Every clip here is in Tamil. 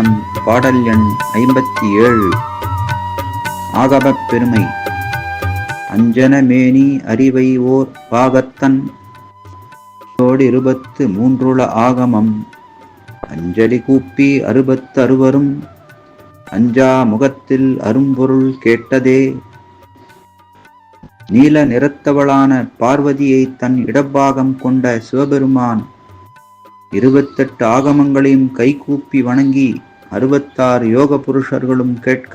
திருமந்திரம் பாடல் எண் ஐம்பத்தி ஏழு ஆகமப் பெருமை அஞ்சனமேனி அறிவை ஓர் பாகத்தன். இருபத்து மூன்றுள ஆகமம். அஞ்சலி கூப்பி அறுபத்து அறுவரும். அஞ்சா முகத்தில் அரும்பொருள் கேட்டதே. நீல நிறத்தவளான பார்வதியை தன் இடப்பாகம் கொண்ட சிவபெருமான் இருபத்தெட்டு ஆகமங்களையும் கைகூப்பி வணங்கி அறுபத்தாறு யோக புருஷர்களும் கேட்க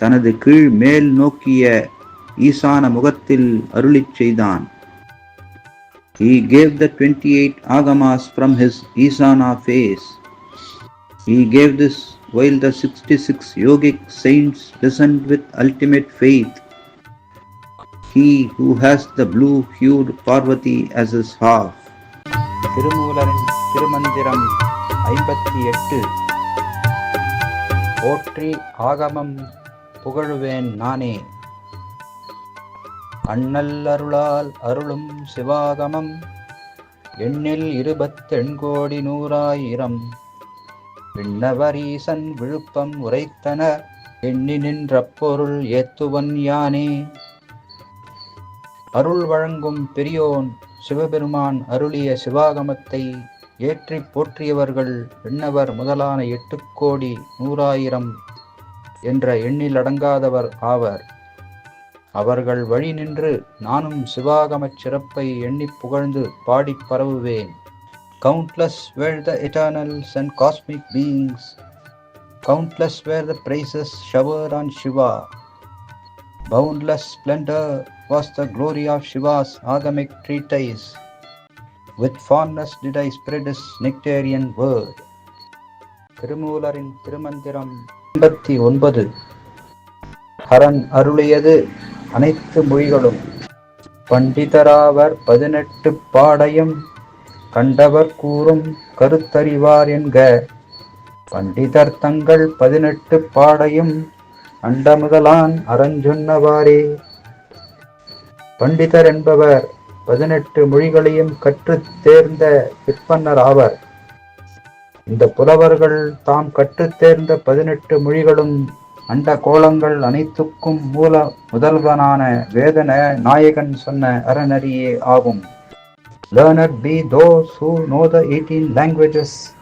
தனது கீழ் மேல் நோக்கிய ஈசான முகத்தில் அருளிச் செய்தான் He gave the 28 agamas from his Isana face. He gave this while the 66 yogic saints listened with ultimate faith. He who has the blue hued Parvati as his half. திருமூலரின் Tirumantiram ஐம்பத்தி எட்டு போற்றி ஆகமம் புகழுவேன் நானே. அண்ணல் அருளால் அருளும் சிவாகமம் எண்ணில் இருபத்தெண்கோடி நூறாயிரம். விண்ணவரீசன் விழுப்பம் உரைத்தனர் எண்ணி நின்ற பொருள் ஏத்துவன் யானே. அருள் வழங்கும் பெரியோன் சிவபெருமான் அருளிய சிவாகமத்தை ஏற்றி போற்றியவர்கள் விண்ணவர் முதலான எட்டு கோடி நூறாயிரம் என்ற எண்ணிலடங்காதவர் ஆவர். அவர்கள் வழி நின்று நானும் சிவாகமச் சிறப்பை எண்ணிப் புகழ்ந்து பாடிப் பரவுவேன். Countless were the eternals and cosmic beings countless were the praises shower on Shiva boundless splendour was the glory of Shiva's Agamic treatise with fondness did I spread his nectarean word திருமூலரின் Tirumantiram எண்பத்தி ஒன்பது. ஹரன் அருளியது அனைத்து மொழிகளும். பண்டிதராவர் பதினெட்டு பாடையும் கண்டவர் கூறும் கருத்தறிவார் என்க. பண்டிதர் தங்கள் பதினெட்டு பாடையும் அண்டமுதலான் அறஞ்சொன்னவாறே. பண்டிதர் என்பவர் பதினெட்டு மொழிகளையும் கற்றுத் தேர்ந்த விற்பன்னர் ஆவர் இந்த புலவர்கள் தாம் கற்று தேர்ந்த பதினெட்டு மொழிகளும் அண்ட கோலங்கள் அனைத்துக்கும் மூல முதல்வனான வேதன நாயகன் சொன்ன அறநறியே ஆகும் Learned be those who know the 18 languages.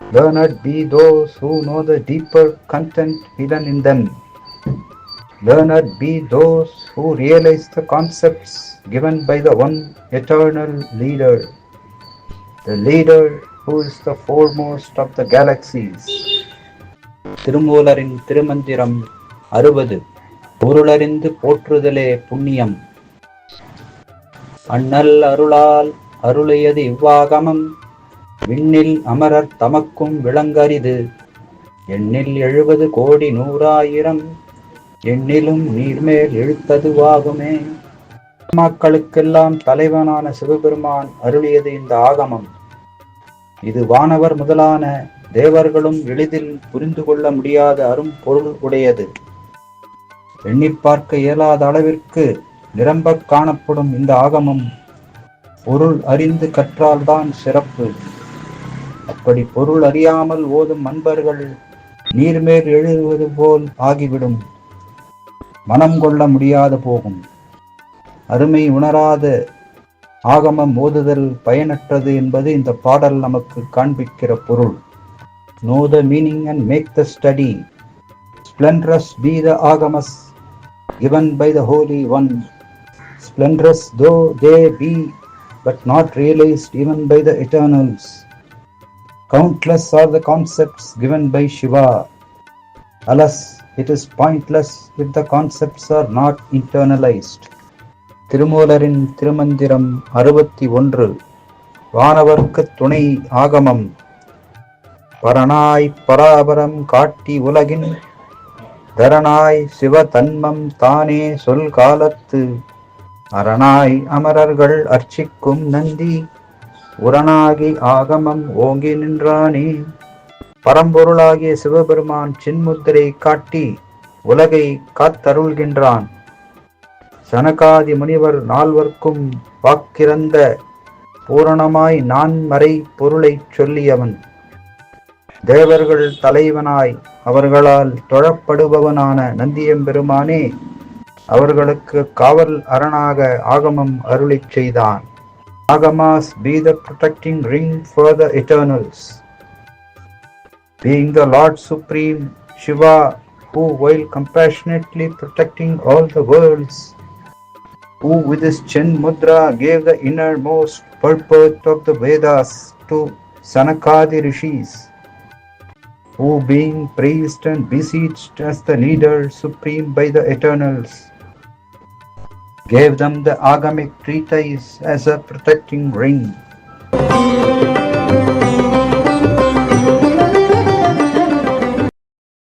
Learned be those who know the deeper content hidden in them. Learned be those who realize the concepts given by the one eternal leader, the leader who is the foremost of the galaxies. திருமூலரின் திருமந்திரம் அறுபது பொருளறிந்து போற்றுதலே புண்ணியம் அண்ணல் அருளால் அருளியது இவ்வாகமம் விண்ணில் அமரர் தமக்கும் விளங்கரிது எண்ணில் எழுபது கோடி நூறாயிரம் எண்ணிலும் நீர்மேல் இழுத்ததுவாகுமே மக்களுக்கெல்லாம் தலைவனான சிவபெருமான் அருளியது இந்த ஆகமம். இது வானவர் முதலான தேவர்களும் எளிதில் புரிந்து கொள்ள முடியாத அரும் பொருள் உடையது. எண்ணிப் பார்க்க இயலாத அளவிற்கு நிரம்பக் காணப்படும் இந்த ஆகமம் பொருள் அறிந்து கற்றால்தான் சிறப்பு. அப்படி பொருள் அறியாமல் ஓதும் அன்பர்கள் நீர்மேல் எழுதுவது போல் ஆகிவிடும். மனம் கொள்ள முடியாது போகும் அருமை உணராத ஆகமம் ஓதுதல் பயனற்றது என்பது இந்த பாடல் நமக்கு காண்பிக்கிற பொருள் know the meaning and make the study splendorous by the Agamas given by the Holy One. Splendorous though they be, but not realized even by the eternals. Countless are the concepts given by Shiva. Alas, it is pointless if the concepts are not internalised திருமூலரின் Tirumantiram அறுபத்தி ஒன்று. வானவர்க்கு துணை ஆகமம். பரனாய் பராபரம் காட்டி உலகின். தரனாய் சிவதன்மம் தானே சொல் காலத்து. அரணாய் அமரர்கள் அர்ச்சிக்கும் நந்தி. உரணாகி ஆகமம் ஓங்கி நின்றானே. பரம்பொருளாகிய சிவபெருமான் சின்முத்திரை காட்டி உலகை காத்தருள்கின்றான். சனகாதி முனிவர் நால்வர்க்கும் வாக்கிறந்த பூரணமாய் நான்மறை பொருளைச் சொல்லியவன். தேவர்கள் தலைவனாய் அவர்களால் தொழப்படுபவனான நந்தியம்பெருமானே அவர்களுக்கு காவல் அரணாக ஆகமம் அருளிச் செய்தான். Agamas be the protecting ring for the eternals. Being the Lord Supreme Shiva who while compassionately protecting all the worlds who with his chin mudra gave the innermost purport of the Vedas to Sanakadi rishis who being praised and beseeched as the leader supreme by the eternals gave them the agamic treatise as a protecting ring.